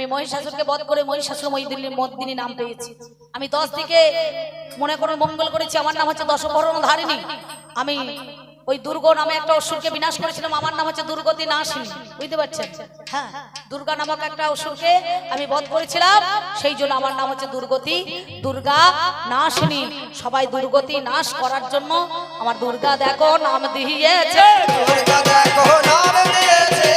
আমি মহিষাসুরকে বধ করে মহিষাসুর মহিদিনী মদিনী নাম পেয়েছি। আমি দশ দিকে মনে করুন মঙ্গল করেছি, আমার নাম হচ্ছে দশভরণ ধারিণী আমি ওই দুর্গ নামে একটা অসুরকে বিনাশ করেছিলাম, আমার নাম হচ্ছে দুর্গতি নাশিনী। বুঝতে পারছেন? হ্যাঁ দুর্গা নামক একটা অসুরকে আমি বধ করেছিলাম, সেই জন্য আমার নাম হচ্ছে দুর্গতি, দুর্গা নাশিনী। সবাই দুর্গতি নাশ করার জন্য আমার দুর্গা দেখো, নাম দিয়েছে। দুর্গা দেখো, নাম দিয়েছে।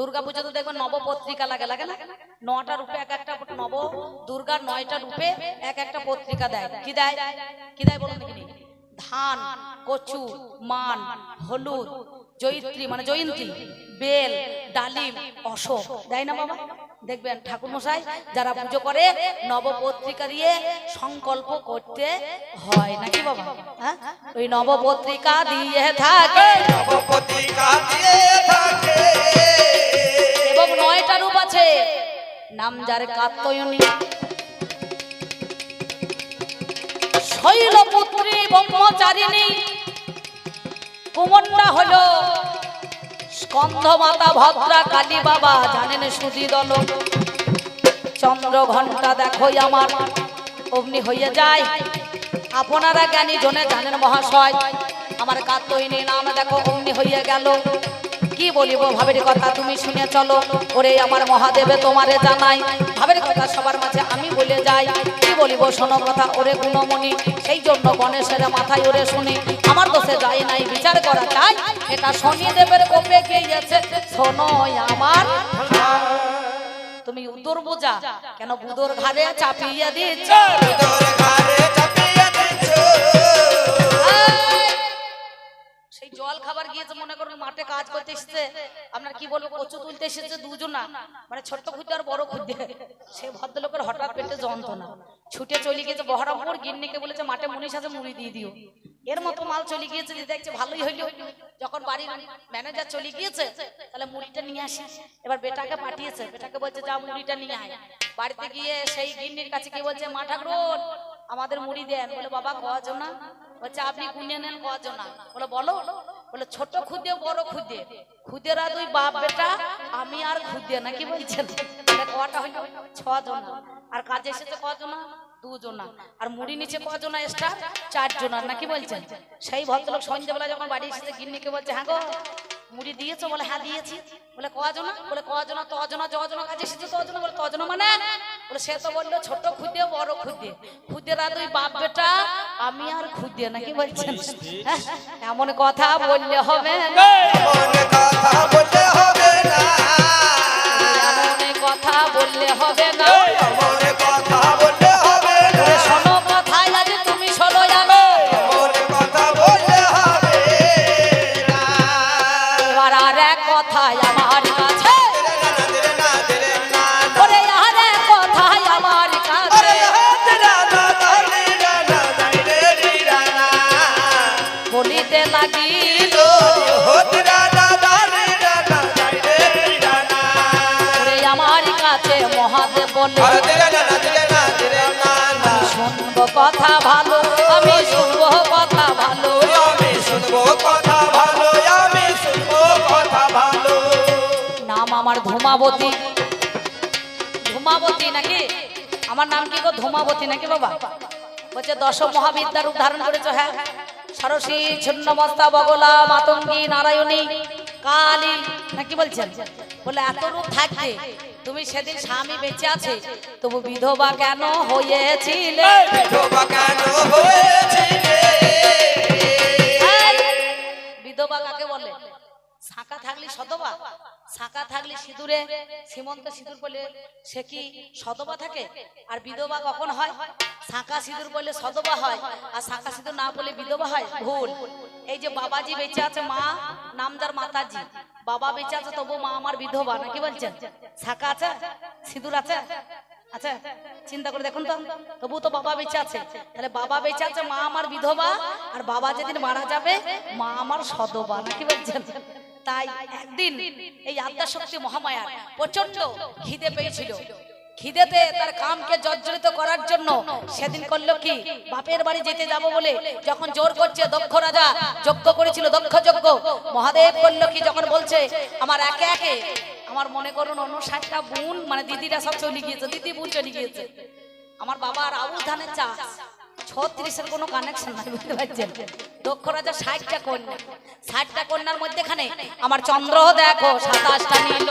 দুর্গা পুজো তো দেখবেন নব পত্রিকা লাগে লাগে না? নটা রূপে এক একটা নব দুর্গার নয়টা রূপে এক একটা পত্রিকা দেয়। কি দেয়? কি দেয় বলুন ধান, কচু, মান, হলুদ, জয়িত্রী মানে জয়ন্তী, বেল, ডালিম, অশোক। দেয় না বাবা? দেখবেন ঠাকুর মশাই যারা পুজো করে নবপত্রিকা দিয়ে সংকল্প করতে হয় নাকি বাবা? হ্যাঁ? ওই নবপত্রিকা দিয়ে থাকে। নবপতিকা দিয়ে থাকে। এবং নয়টা রূপ আছে। নাম যার কাত্তয়নী শৈলপুত্রী ব্রহ্মচারিণী। কুমন্ডা হলো মাতা ভদ্রা কালী বাবা, জানেন সুজি দল। চন্দ্র ঘণ্টা দেখো আমার, অগ্নি হয়ে যায়। আপনারা জ্ঞানী জনে জানেন মহাশয়, আমার কাতইনি নাম দেখো, অগ্নি হইয়া গেল। কি বলিব? ভাবের কথা তুমি শুনে চলো। ওরে আমার মহাদেবে, তোমারে জানাই। ভাবের কথা সবার মাঝে আমি বলে যাই। কি বলিব? শোনো কথা, ওরে গুণমণি, সেই জন্য গণেশের মাথায় ওরে শুনি। আমার দোষে যায় নাই, বিচার করা চাই এটা শনি দেবের কোপে গিয়েছে। শোনো আমার তুমি উত্তর বোঝা, কেন বুদোর ঘাড়ে চাপিয়ে দিচ্ছ জল খাবার গিয়েছে মনে করুন মাঠে কাজ করতে এসেছে, আপনার কি বলব, কচু তুলতে এসেছে দুজন মানে ছোট্ট খুঁজতে আর বড় খুঁজতে সে ভদ্রলোকের হঠাৎ পেটে যন্ত্রণা। ছুটে চলে গিয়েছে বহরমপুর, গিন্নিকে বলেছে, মাঠে মনির সাথে মুড়ি দিয়ে দিও। এর মতো মাল চলে গিয়েছে যে দেখছে ভালোই হইল। যখন বাড়ির ম্যানেজার চলে গিয়েছে, তাহলে মুড়িটা নিয়ে আসি। এবার বেটাকে পাঠিয়েছে, বেটাকে বলছে যা মুড়িটা নিয়ে আয়। বাড়িতে গিয়ে সেই গিন্নির কাছে কি বলছে, মা ঠাকুর, আমাদের মুড়ি দেন। বলে, বাবা কজন বলছে, আপনি গুনে নেন কজন বলে, বলো। বলে, ছোট খুদে, বড় খুদে। খুদেরা দুই বাপ বেটা, আমি আর খুদে নাকি বলছেন? বলে কটা হইল? ছজন। আর কাজে এসেছে কজন? দুজনা। আর মুড়ি নিচে কজনা এক্সট্রা? চারজনা নাকি বলছেন? সেই ভদ্রলোক সন্ধ্যেবেলা যখন বাড়ি এসেছে, গিন্নিকে বলছে হ্যাঁ গো মুড়ি দিয়েছ বলে হ্যাঁ দিয়েছি? বলে কজনা? বলে কজনা তজনা জজনা কাজে এসেছে তজনা? বলে তজনা মানে? বলে সে তো বলল ছোট খুদে বড় খুদে। খুদেরা দুই বাপ বেটা আমি আর খুদে নাকি বলছেন? এমন কথা বললে হবে কথা বলতে হবে না। এমন কথা বললে হবে না। লাগিল আমার কাছে মহাদেব বলে আরে দিরে না দিরে না দিরে না না শুনব কথা ভালো আমি শুনব কথা ভালো। আমি শুনব কথা ভালো আমি শুনব কথা ভালো। নাম আমার ধূমাবতী। ধূমাবতী নাকি? আমার নাম কি গো? ধূমাবতী নাকি বাবা? বলছে দশ মহাবিদ্যার উদ্ধারণ করেছ হ্যাঁ। সরস্বী ছিন্নমস্তা বগলা মাতঙ্গী নারায়ণী কালী নাকি বলছেন? বলে এত রূপ থাকতে তুমি সেদিন স্বামী বেঁচে আছে তবু বিধবা কেন হয়েছিলে? বিধবা কেন হয়েছিলে? বিধবা কাকে বলে? শাঁকা থাকলে সতবা শাঁকা থাকলে সিঁদুরে সীমন্ত সিঁদুর বলে সে কি সতবা থাকে? আর বিধবা কখন হয়? শাঁকা সিঁদুর বলে সতবা হয়, আর শাঁকা সিঁদুর না বলে বিধবা হয়? ভুল। এই যে বাবাজি বেঁচে আছে মা নামদার মাতাজি। বাবা বেঁচে আছে তবু মা আমার বিধবা, নাকি বলছেন? শাঁকা আছে? সিঁদুর আছে? আচ্ছা চিন্তা করে দেখুন তো। তবু তো বাবা বেঁচে আছে। তাহলে বাবা বেঁচে আছে, মা আমার বিধবা, আর বাবা যেদিন মারা যাবে, মা আমার সদবা নাকি বলছেন? তাই একদিন এই আদ্যাশক্তি মহামায়া প্রচণ্ড খিদে পেয়েছিল। খিদেতে তার কামকে জর্জরিত করার জন্য সেদিন করল কি? বাপের বাড়ি যেতে যাব বলে যখন জোর করছে দক্ষ রাজা, যজ্ঞ করেছিল দক্ষ যজ্ঞ, মহাদেব করল কি যখন বলছে, আমার একে একে, আমার মনে করুন অন্য ষাটটা বোন মানে দিদিরা সব চলে গিয়েছে, দিদি বোন চলে গিয়েছে, আমার বাবার আউল ধানের চাষ ছত্রিশের কোনো কানেকশন নাই বুঝতে পারছেন দক্ষ রাজা ষাটটা কন্যা ষাটটা কন্যার মধ্যেখানে আমার চন্দ্র দেখো সাতাশটা নীল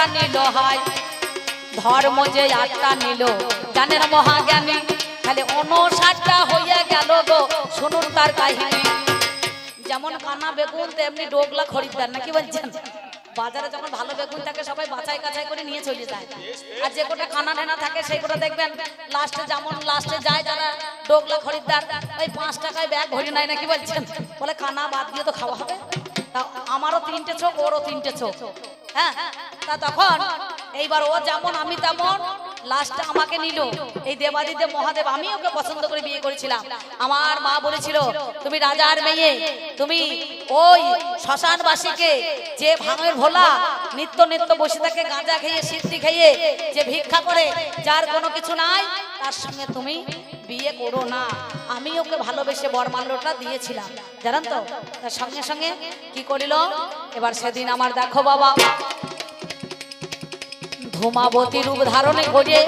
এগারোটা নীল হয়। ধর্ম যে আটটা নিল। জানেন মহাজ্ঞানী, খালি উনষাটটা হইয়া গেল গো, শুনুন তার কাহিনী। যেমন কানা বেগুন, তেমনি ডোগলা খরিদ্দার, নাকি বলছেন? বাজারে যখন ভালো বেগুন থাকে, সবাই বাছাই কাছাই করে নিয়ে চলে যায়। আর যে কোটা কানা ঢেনা থাকে, সেই কোটা দেখবেন, লাস্টে যেমন লাস্টে যায় যারা ডোগলা খরিদ্দার, ওই পাঁচ টাকায় ব্যাগ ভরি নেয়, নাকি বলছেন? বলে, কানা বাদ দিয়ে তো খাওয়া হবে। তা আমারও তিনটে চোখ, ওরও তিনটে চোখ। হ্যাঁ তা তখন এইবার ও যেমন আমি তেমন লাস্টে আমাকে নিল। এই দেবাদিদেব মহাদেব, আমি ওকে পছন্দ করে বিয়ে করেছিলাম। আমার মা বলেছিল, তুমি রাজার মেয়ে, তুমি ওই শ্মশানবাসীকে যে ভাঙের ভোলা, নিত্য নিত্য বসে থাকে, গাঁজা খেয়ে, সিদ্ধি খেয়ে, যে ভিক্ষা করে, যার কোনো কিছু নাই, তার সঙ্গে তুমি বিয়ে করো না। আমি ওকে ভালোবেসে বরমাল্যটা দিয়েছিলাম। জানেন তো? তার সঙ্গে সঙ্গে কি করিল? এবার সেদিন আমার দেখো বাবা। ধূমাবতী রূপ ধারণে করে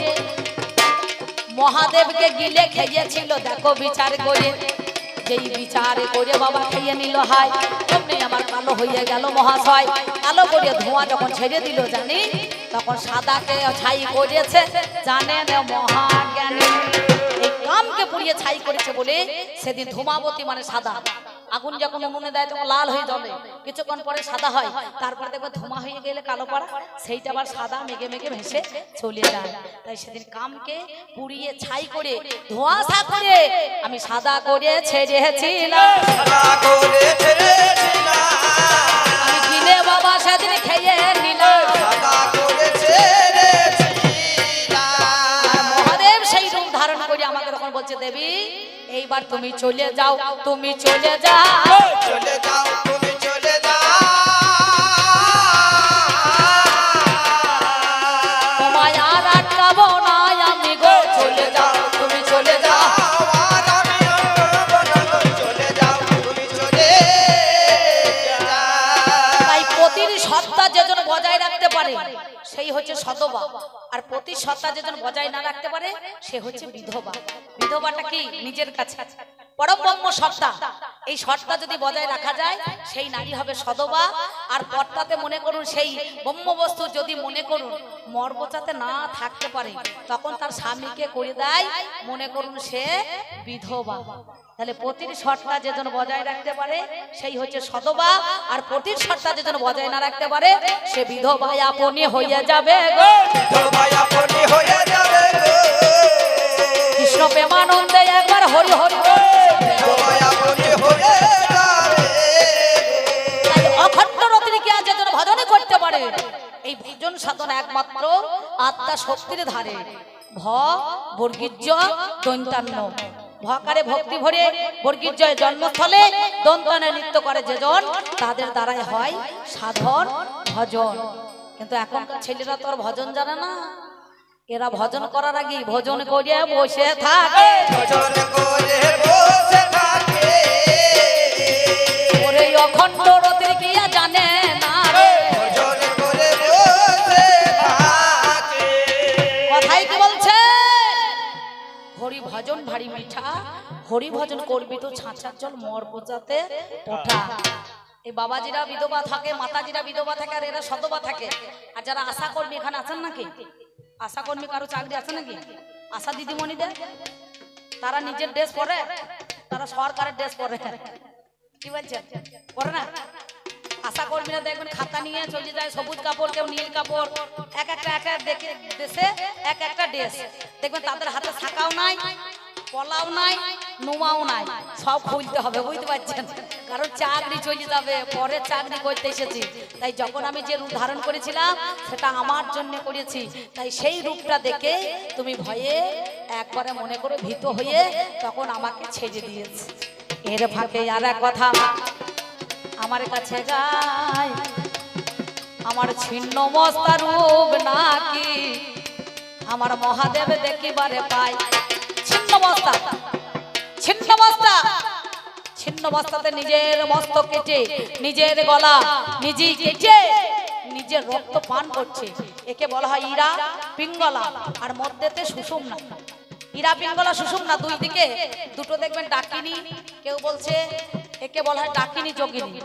মহাদেবকে গিলে খেয়েছিল, দেখো বিচার করে। যেই বিচার করে বাবা খেয়ে নিল হাই তেমনি আমার কালো হয়ে গেল মহাশয়। কালো করে ধোঁয়া যখন ছেড়ে দিল, জানি, তখন সাদাকে ছাই করেছে, জানে জানেন মহাজ্ঞানী। এই কামকে পুড়িয়ে ছাই করেছে বলে সেদিন ধূমাবতী মানে সাদা। আগুন যখন উনুনে দেয় তখন লাল হয়ে যাবে। কিছুক্ষণ পরে সাদা হয়। তারপরে দেখবে ধোঁয়া হয়ে গেলে কালো পাড়া সেইটা আবার সাদা মেঘে মেঘে ভেসে চলে যায়। তাই সেদিন কামকে পুড়িয়ে ছাই করে ধোঁয়াশা করে আমি সাদা করে ছেড়েছিলাম। আমি বাবা সেদিন খেয়ে নিলাম। মহাদেব সেই রূপ ধারণ করে আমাকে তখন বলছে দেবী এইবার তুমি চলে যাও তুমি চলে যাও। চলে যাও তুমি চলে যাও। তোমায় আর আটকাবো না আমি গো চলে যাও তুমি চলে যাও। আর আমি অটকবো না গো, চলে যাও। তুমি চলে যাও তাই সত্তা যেজন বজায় রাখতে পারে সেই হচ্ছে সতবা। প্রতি সত্তা যেজন বজায় না রাখতে পারে, সে হচ্ছে বিধবা। বিধবাটা কি? নিজের কাছে। পরম ব্রহ্ম সত্তা। এই সত্তা যদি বজায় রাখা যায়, সেই নারী হবে সদবা। আর পর্দাতে মনে করুন, সেই ব্রহ্ম বস্তু যদি মনে করুন মর্বচাতে না থাকতে পারে, তখন তার স্বামীকে করে দেয়, মনে করুন সে বিধবা। তাহলে প্রতির সত্তা যেন বজায় রাখতে পারে, সেই হচ্ছে সদবা আর প্রতির সত্তা যেজন বজায় না রাখতে পারে, সে বিধবা আপনি হইয়া যাবে গো। কৃষ্ণ প্রেমানন্দে একবার হরি হরি অখণ্ড রতিকে আজ যেজন ভজনে করতে পারে, এই ভজন সাধন একমাত্র আত্মা শক্তির ধারে। ভ, বর্গীর্য, দৈন্তান্ন। ভকারে ভক্তি ভরে বর্গীর্জয় জন্মস্থলে দন্তনে নৃত্য করে যেজন তাদের দ্বারাই হয় সাধন, ভজন। কিন্তু এখনকার ছেলেরা তো আর ভজন জানে না। এরা ভজন করার আগে ভজন করিয়া বসে থাকে। ভজন করে বসে থাকে। হরি ভজন করবি তো ছাঁচার জল মর বোঝাতে ওঠা। এই বাবাজিরা বিধবা থাকে, মাতাজিরা বিধবা থাকে, আর এরা সতবা থাকে। আর যারা আশা কর্মী এখানে আছেন নাকি? আশা কর্মী কারও চাকরি আছে নাকি? আশা দিদিমণিদের? তারা নিজের ড্রেস পরে? তারা সরকারের ড্রেস পরে। কি বলছেন পরে না? আশা কর্মীরা দেখবেন খাতা নিয়ে চলে যায়, সবুজ কাপড়, কেউ নীল কাপড়। এক একটা, এক এক দেশে, এক একটা ড্রেস। দেখবেন তাদের হাতে শাকাও নাই কলাও নাই নোমাও নাই। সব খুলতে হবে, বুঝতে পারছেন? কারণ চাকরি চলে যাবে, পরে চাকরি করতে এসেছি। তাই যখন আমি যে রূপ ধারণ করেছিলাম, সেটা আমার জন্য করেছি। তাই সেই রূপটা দেখে তুমি ভয়ে একবারে মনে করে ভীত হয়ে তখন আমাকে ছেড়ে দিয়েছে। এর ফাঁকে আর এক কথা, আমার কাছে গায় আমার ছিন্ন মস্তা রূপ নাকি? আমার মহাদেব দেখিবারে পাই। ছিন্ন ছিন্ন মস্তাতে নিজের কেটে, নিজের গলা নিজেই নিজের পান করছে। একে বলা হয় ইরা পিঙ্গলা। আর না। ইরা না, দুই দিকে। দুটো দেখবেন ডাকিনি, কেউ বলছে, একে বলা হয় ডাকিনি যোগিনী।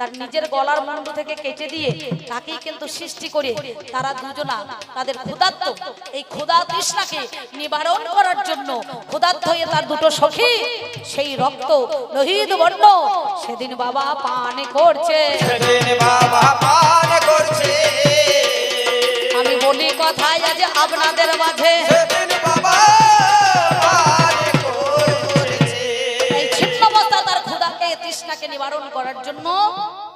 তার নিজের গলার মুন্ডু থেকে কেটে দিয়ে তাকেই কিন্তু সৃষ্টি করে তারা দুজনা তাদের ক্ষুধার্ত। এই ক্ষুধা তৃষ্ণাকে নিবারণ করার জন্য ক্ষুধার্ত হয়ে তার দুটো সখী সেই রক্ত লোহিত বর্ণ সেদিন বাবা পান করছে। বাবা পান করছে। আমি বলি কথাই আজ আপনাদের মাঝে। নিবারণ করার জন্য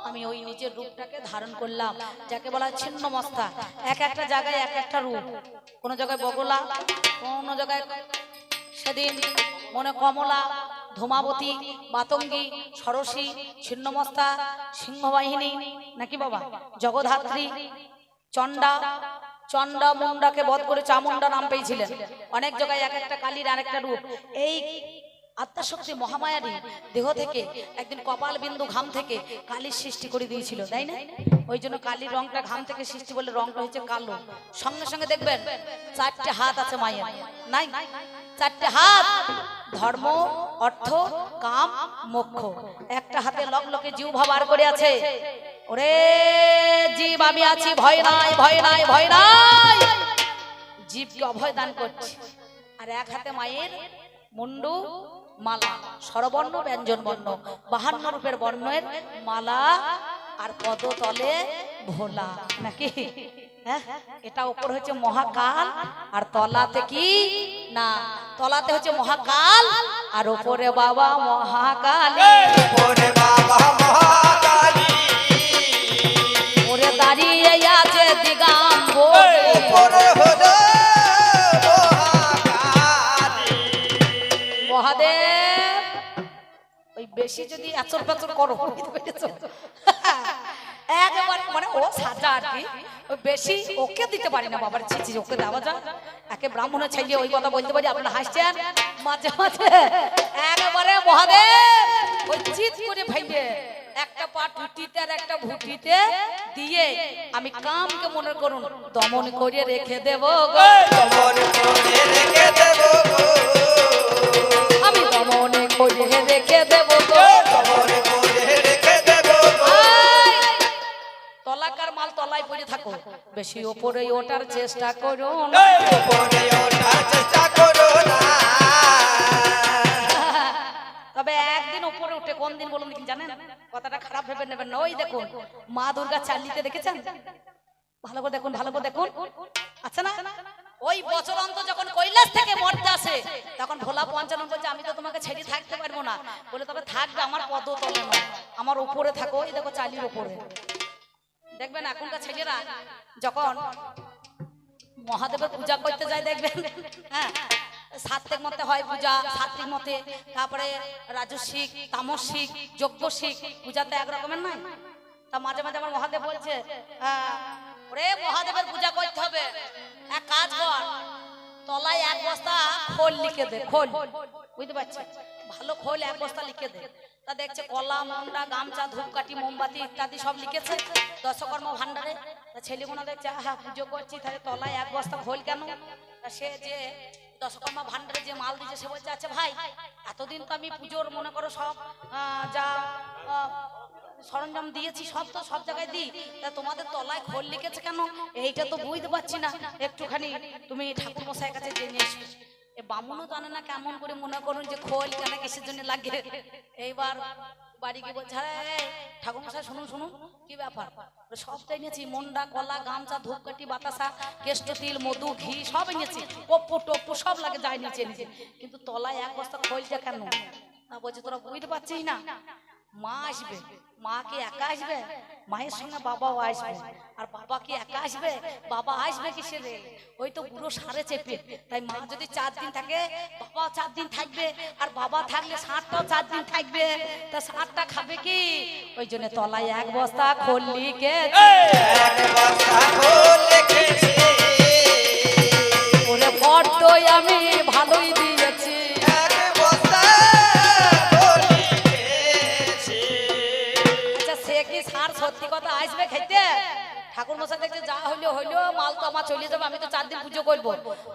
আমি ওই নিজের রূপটাকে ধারণ করলাম। যাকে বলা ছিন্ন মস্তা। এক একটা জায়গায় এক একটা রূপ। কোন জায়গায় বগলা কোন জায়গায় সেদিন মনে কমলা, ধূমাবতী মাতঙ্গী সরসী ছিন্নমস্তা সিংহবাহিনী। নাকি বাবা? জগধাত্রী, চণ্ডা চণ্ডা মুন্ডাকে বধ করে চামুন্ডা নাম পেয়েছিলেন। অনেক জায়গায় এক একটা কালীর আরেকটা রূপ। এই আত্মাশক্তি মহামায়ারী দেহ থেকে একদিন কপাল বিন্দু ঘাম থেকে কালির সৃষ্টি করে দিয়েছিল, তাই না? ওই জন্য কালির রংটা ঘাম থেকে সৃষ্টি বলে রংটা হচ্ছে কালো। সঙ্গে সঙ্গে দেখবেন চারটে হাত আছে মায়ের। নাই? চারটে হাত! ধর্ম, অর্থ, কাম, মোক্ষ। একটা হাতে লক লকে জিউ ভাবার করে আছে। ওরে জীব, আমি আছি, ভয় নাই ভয় নাই ভয় নাই। জীবকে অভয় দান করছি। আর এক হাতে মায়ের মুন্ডু মালা, স্বরবর্ণ ব্যঞ্জন বর্ণ বাহান্ন রূপের বর্ণের মালা আর পদতলে ভোলা। নাকি? হ্যাঁ? এটা উপর হচ্ছে মহাকাল আর তলাতে কি? না, তলাতে হচ্ছে মহাকাল আর ওপরে বাবা মহাকাল। ওপরে বাবা মহাকালী। বেশি যদি আচর পাচর করো মানে ও সাজা আর কি। বেশি ওকে দিতে পারি না বাবার ছিচি ওকে দেওয়া যায়। একে ব্রাহ্মণের ছাইয়ে ওই কথা বলতে পারি, আপনারা হাসছেন? মাঝে মাঝে একবারে মহাদেব, ওই চিত করে ভাইবে একটা পা টুটিতে আর একটা ভুটিতে দিয়ে আমি কামকে মনে করুন দমন করে রেখে দেব দমন করে রেখে দেব গো। তোমার করে রেখে দেব তলাকার মাল তলায় পড়ে থাকো। বেশি ওপরে ওঠার চেষ্টা করো ওঠার চেষ্টা করো তবে একদিন উপরে উঠে কোন দিন বলুন দেখি জানেন? কথাটা খারাপ ভেবে নেবেন না। ওই দেখুন মা দুর্গা চালিতে দেখেছেন? ভালো করে দেখুন ভালো করে দেখুন। আচ্ছা না? ওই বছর অন্ত যখন কৈলাস থেকে মরতে আসে তখন ভোলা পঞ্চানন বলছে আমি তো তোমাকে ছেড়ে থাকতে পারব না। বলে তবে থাকবে আমার পদ তলে নয়। আমার উপরে থাকো ওই দেখো চালির উপরে। দেখবেন এখনকার ছেলেরা যখন মহাদেবের পূজা করতে যায় দেখবেন হ্যাঁ সাত্বিক মতে হয় পূজা সাত্বিক মতে তারপরে রাজস্বিক তামসিক যজ্ঞশিক পূজাতে এক রকমের নয় তা মাঝে মাঝে আমার মহাদেব বলছে হ্যাঁ, ওরে মহাদেবের পূজা করতে হবে। এক কাজ কর, তলায় এক বস্তা খোল লিখে দে, খোল। বুঝতে পারছি? ভালো খোল এক বস্তা লিখে দে। তা দেখছে কলা, মন্ডা, গামছা, ধূপকাঠি, মোমবাতি ইত্যাদি সব লিখেছে দশকর্ম ভান্ডারে তা ছেলেগুলো দেখছে হ্যাঁ পুজো করছি, তাহলে তলায় এক বস্তা খোল কেন? সে যে দশকর্মা ভান্ডারে যে মাল দিয়েছে, সে বলছে আচ্ছা ভাই, এতদিন তো আমি পুজোর, মনে করো সব যা সরঞ্জাম দিয়েছি, সব তো সব জায়গায় দিই। তা তোমাদের তলায় খোল লিখেছে কেন? এইটা তো বুঝতে পারছি না। একটুখানি তুমি ঠাকুর মশাইয়ের কাছে জেনে এসো। এ বামুনও জানে না কেমন করে মনে করুন যে খোল কেন কিসের জন্য লাগে। এইবার বাড়ি গিয়ে বলছে হ্যাঁ ঠাকুর মশাই শুনুন শুনুন, কি ব্যাপার? সবটাই নিয়েছি, মন্ডা, কলা, গামছা, ধূপকাঠি, বাতাসা, কেষ্ট তিল, মধু, ঘি সব এনেছি কপ্পু, টপ্পু, সব লাগে যায় নিচে নিচে কিন্তু তলায় এক বস্তা খোলটা কেন? না বলছে, তোরা বুঝতে পারছিস না। মা আসবে মা কি একা আসবে মায়ের সঙ্গে বাবাও আসবে আর বাবা কি একা আসবে বাবা আসবে কিসে রে ওই তো পুরো সারে চেপে। তাই মা যদি চার দিন থাকে বাবা চার দিন থাকবে আর বাবা থাকলে ষাটটাও চার দিন থাকবে। তা ষাটটা খাবে কি? ওই জন্য তলায় এক বস্তা খল্লি কে এক বস্তা খোল ওরে আমি। ঠাকুর মশাই দেখছে যা হইল হইল মাল তো আমার চলে যাবে আমি তো চার দিন পুজো করব।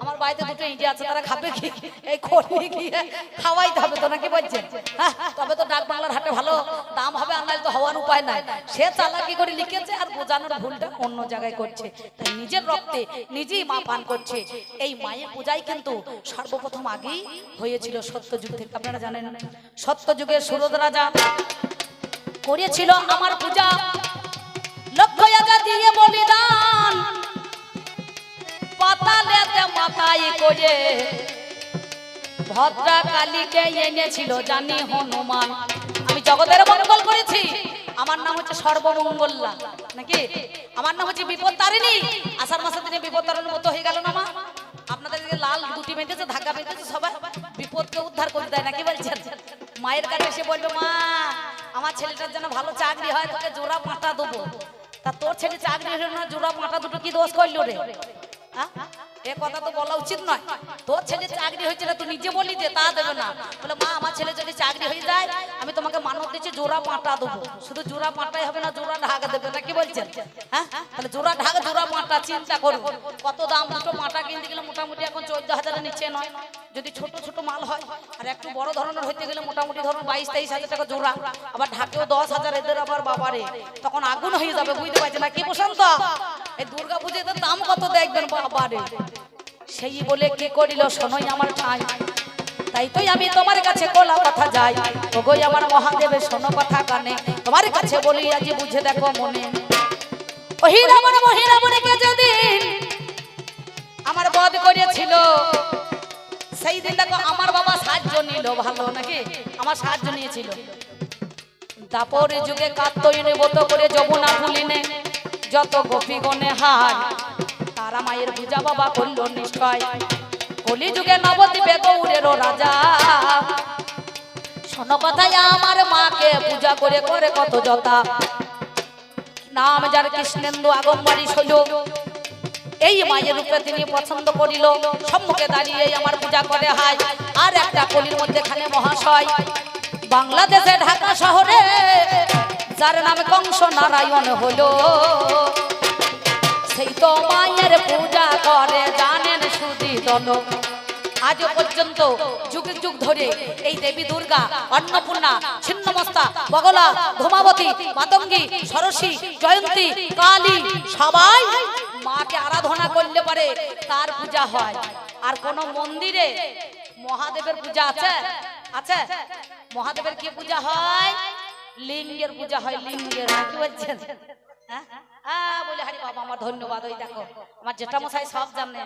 আমার বাড়িতে দুটো ইঁটে আছে তারা খাবে কি? এই খড়ি গিয়ে খাওয়াইতে হবে তো নাকি বলছেন হ্যাঁ, তবে তো ডাক বাংলার হাটে ভালো দাম হবে আর তো হওয়ার উপায় নাই। সে চালাকি করে লিখেছে আর বোঝানোর ভুলটা অন্য জায়গায় করছে। তাই নিজের রক্তে নিজেই মা পান করছে। এই মায়ের পূজাই কিন্তু সর্বপ্রথম আগেই হয়েছিল সত্যযুগ থেকে। আপনারা জানেন সত্যযুগের সুরদ রাজা করেছিল আমার পূজা। দিয়ে বলিদান। পাতালেতে মাথায় করে ভদ্রা কালীকে এনেছিল জানি হনুমান। আমি জগতের মঙ্গল করেছি। আমার নাম হচ্ছে সর্বমঙ্গল্লা। নাকি? আমার নাম হচ্ছে বিপদ তারিণী আষাঢ় মাসের দিনে বিপদ তারিণীর মতো হয়ে গেল না মা? আপনাদের লাল দুটি বেঁধেছে, ধাক্কা বেঁধেছে সবাই। বিপদকে উদ্ধার করে দেয় নাকি বলছেন? মায়ের কাছে এসে বলবে, মা, আমার ছেলেটার জন্য ভালো চাকরি হয়, তোকে জোড়া পাটা দেবো। তা তোর ছেলে চাকরি হলো না জোড়া মাথা দুটো কি দোষ করল রে হ্যাঁ? এ কথা তো বলা উচিত নয়। তোর ছেলে চাকরি হয়েছে তুই নিজে বললি যে তা দেবে না। বলে, মা, আমার ছেলে যদি চাকরি হয়ে যায়, আমি তোমাকে মানত দিচ্ছি, জোড়া পাটা দেবো। শুধু জোড়া পাটাই হবে না, জোড়া ঢাকা দেবে কি বলছেন? হ্যাঁ? তাহলে জোড়া ঢাকা, জোড়া পাটা, চিন্তা করুন। কত দাম, দুটো পাটা কিনতে গেলে মোটামুটি এখন চোদ্দ হাজারের নিচে নয়। যদি ছোট ছোট মাল হয়, আর একটু বড় ধরনের হইতে গেলে মোটামুটি ধরুন বাইশ, তেইশ হাজার টাকা জোড়া। আবার ঢাকেও দশ হাজার, এদের আবার বাবারে, তখন আগুন হয়ে যাবে, বুঝতে পারছি না, কি বসন্ত এই দুর্গা পুজোতে দাম কত দেখবেন, বাবারে? সেই বলে কে করিল শোনোই আমার ঠাই তাই তুই আমি তোমার কাছে কোলা কথা যাই। ওগোই আমার মহাদেবের শোনো কথা কানে। তোমার কাছে বলি, আজ বুঝে দেখো মনে। মহি রাবণকে যেদিন আমার বধ করেছিল সেই দিন দেখো আমার বাবা সাহায্য নিল। ভালো নাকি? আমার সাহায্য নিয়েছিল। তারপরে যুগে কাত্তয়নে বত করে যমুনা ফুলিনে যত গোপী গনে হার। তারা মায়ের পূজা বাবা করল নিশ্চয়। কলি যুগে নবদ্বীপে গৌরেরও রাজা। শোনো কথাই আমার মাকে পূজা করে করে কত যতা নাম যার কৃষ্ণেন্দু আগমবাড়ি শৈল এই মায়ের রূপে তিনি পছন্দ করিল। সম্মুখে দাঁড়িয়ে আমার পূজা করে হাই আর একটা কলির মধ্যেখানে মহাশয়। বাংলাদেশে ঢাকা শহরে, যার নামে কংস নারায়ণ হলো। সেই তো মায়ের পূজা করে, জানেন সুদি দনক আজও পর্যন্ত যুগ যুগ ধরে এই দেবী দুর্গা, অন্নপূর্ণা, ছিন্নমস্তা, বগলা ধূমাবতী মাতঙ্গী সরস্বী জয়ন্তী, কালী, সবাই মাকে আরাধনা করলে পারে তার পূজা হয়। আর কোন মন্দিরে মহাদেবের পূজা আছে? আছে। মহাদেবের কি পূজা হয়? লিঙ্গের পূজা হয়, লিঙ্গের। কি বলছেন? হ্যাঁ বলে হারি বাবা, আমার ধন্যবাদ, ওই দেখো, আমার জেঠামশাই সব জানে।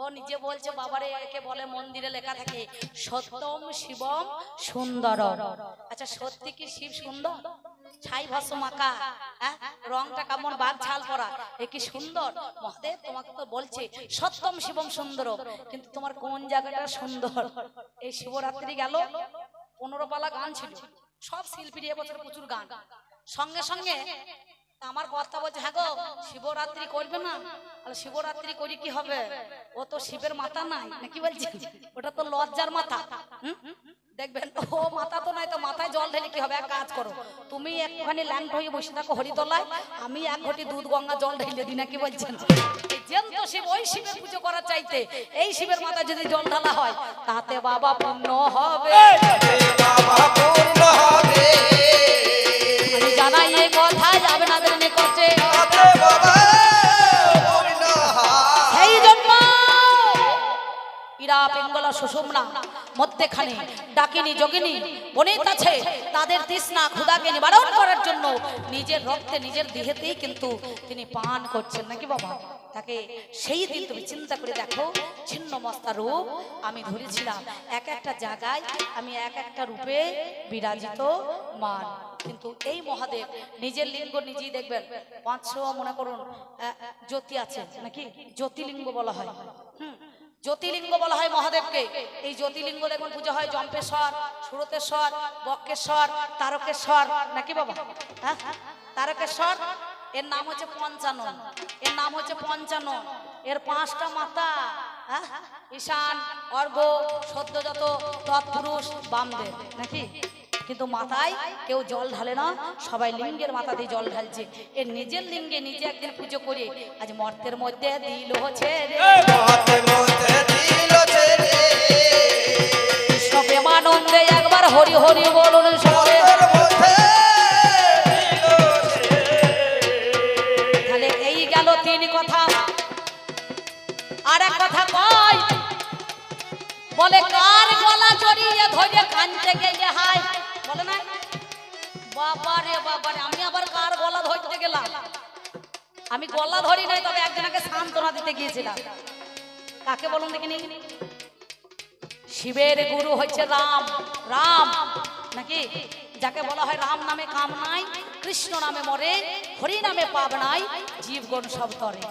ও নিজে বলছে, বাবারে, একে বলে মন্দিরে লেখা থাকে, সত্যম শিবম সুন্দর আচ্ছা সত্যি কি শিব সুন্দর? ছাই হ্যাঁ? রংটা কেমন বাঘ ছাল পরা, এ কি সুন্দর? মহাদেব তোমাকে তো বলছে, সত্যম শিবম সুন্দর কিন্তু তোমার কোন জায়গাটা সুন্দর? এই শিবরাত্রি গেল, পনেরো পালা গান ছিল, সব শিল্পীর এবছর প্রচুর গান। সঙ্গে সঙ্গে আমার কথা বলছে হ্যাঁ গো, শিবরাত্রি করবে না? শিবরাত্রি করি কি হবে? ও তো শিবের মাথা নাই। নাকি বলছে? ওটা তো লজ্জার মাথা। দেখবেন, ও মাথা তো নাই তো মাথায় জল ঢেলে কি হবে? এক কাজ করো, তুমি একটুখানি ল্যান্ড হয়ে বসে থাকো হরিতলায়, আমি এক ঘটি দুধ গঙ্গা জল ঢেলে দিই নাকি বলছেন? শিব, ওই করার চাইতে এই শিবের মাথায় যদি জল ঢালা হয়, তাতে বাবা পূর্ণ হবে। বাবা পূর্ণ হবে। ইরা পিঙ্গলা সুষুম্না, মধ্যেখানে ডাকিনি যোগিনী বনিত আছে তাদের তৃষ্ণা ক্ষুধাকে নিবারণ করার জন্য নিজের রক্তে, নিজের দেহেতেই কিন্তু তিনি পান করছেন। নাকি বাবা? তাকে সেই দিন তুমি চিন্তা করে দেখো, ছিন্ন মস্তা রূপ আমি ধরেছিলাম। এক একটা জায়গায় আমি এক একটা রূপে বিরাজিত মান। কিন্তু এই মহাদেব নিজের লিঙ্গ নিজেই দেখবেন। পাঁচশো মনে করুন জ্যোতি আছে, নাকি? জ্যোতিলিঙ্গ বলা হয়। হুম। জ্যোতিলিঙ্গ বলা হয় মহাদেবকে। এই জ্যোতিলিঙ্গ দেখুন পুজো হয় জম্পেশ্বর সুরতেশ্বর, বক্কেশ্বর, তারকেশ্বর। নাকি বাবা? হ্যাঁ? তারকেশ্বর, এর নাম হচ্ছে পঞ্চানন। এর নাম হচ্ছে পঞ্চানন। এর পাঁচটা মাতা হ্যাঁ? ঈশান অর্ঘ সদ্যজাত, তৎপুরুষ, বামদেব। নাকি? কিন্তু মাথায় কেউ জল ঢালে না সবাই লিঙ্গের মাথাতে জল ঢালছে। এর নিজের লিঙ্গে নিজে একদিন পুজো করে আজ মর্তের মধ্যে দিল হচ্ছে একবার হরি হরি বলুন সবে। তাহলে এই গেল তিন কথা। আর এক কথা কয় বলে কার গলা জড়িয়ে ধরে কানতে গেলে হায়? রে রে, আমি আবার কার গলা গেলাম? আমি গলা ধরি নাই, তবে একজনকে সান্ত্বনা দিতে গিয়েছিলাম। কাকে বলুন দেখিনি শিবের গুরু হচ্ছে রাম। রাম নাকি? যাকে বলা হয় রাম নামে কাম নাই কৃষ্ণ নামে মরে, হরি নামে পাব নাই জীবগণ সব তরে।